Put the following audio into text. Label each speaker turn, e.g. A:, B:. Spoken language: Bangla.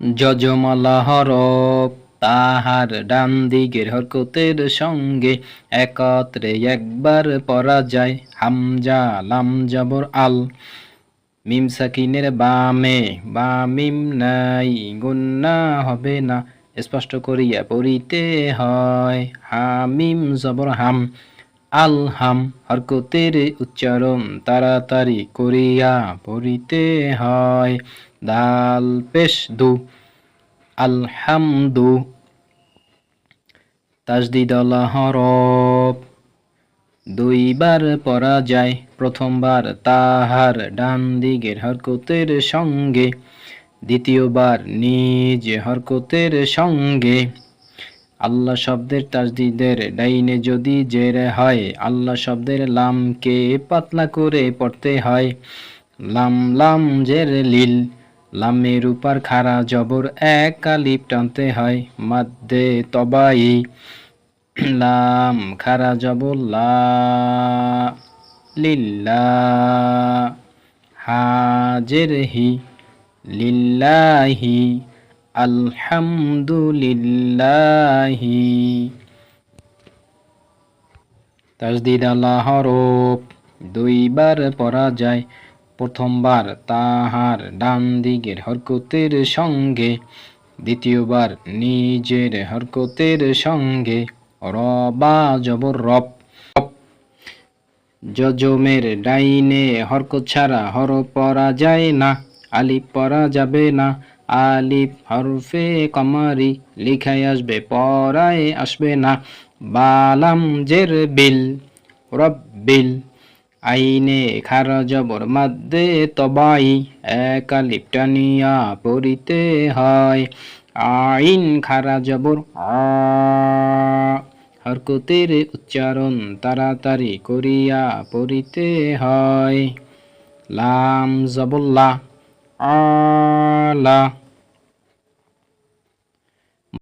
A: যজমালা হরফ তাহার ডান দিকের হরকতের সঙ্গে একত্রে একবার পড়া যায়। হামজা, লাম জবর, আল। মিম সাকিনের বামে, বা মিম নাই গুন্না হবে না, স্পষ্ট করিয়া পড়িতে হয়। হামিম জবর, হাম। আল হাম হরকতের উচ্চারণ তাড়াতাড়ি করিয়া পড়িতে হয়। দাল, পেশ, দু। আলহামদু। তাজদিদ হরফ। দুইবার পড়া যায়, প্রথমবার তাহার ডান দিকের হরকতের সঙ্গে। দ্বিতীয়বার নিজ হরকতের সঙ্গে। আল্লাহ শব্দের তাজদিদের ডাইনে যদি জেরে হয়, আল্লাহ শব্দের লামকে পাতলা করে পড়তে হয়। লাম লাম জের লিল, লামের উপর খাড়া জবর এক কালিপ টানতে হয়। মাদ্দে তবাই, লাম খারা জবর লা লিল্লা হাজের হি, লিল্লাহি আলহামদুলিল্লাহি। তাজদিদ আল্লাহ হরফ দুইবার পড়া যায়। প্রথমবার তাহার ডান দিকের হরকতের সঙ্গে, দ্বিতীয়বার নিজের হরকতের সঙ্গে। রবা জবর রব। যজমের ডাইনে হরকত ছাড়া হর পরা যায় না আলিফ পরা যাবে না। আলিফ হরফে কমারি লিখায় আসবে, পড়ায় আসবে না। বালাম জের বিল, রব্বিল, আইনে খারা জবর মাদ্দে তবাই, এক আলিফ টানিয়া পড়িতে হয়। আইন খারা জবর হরকতের উচ্চারণ তাড়াতাড়ি করিয়া পড়িতে হয়। লাম জবল্লা আলা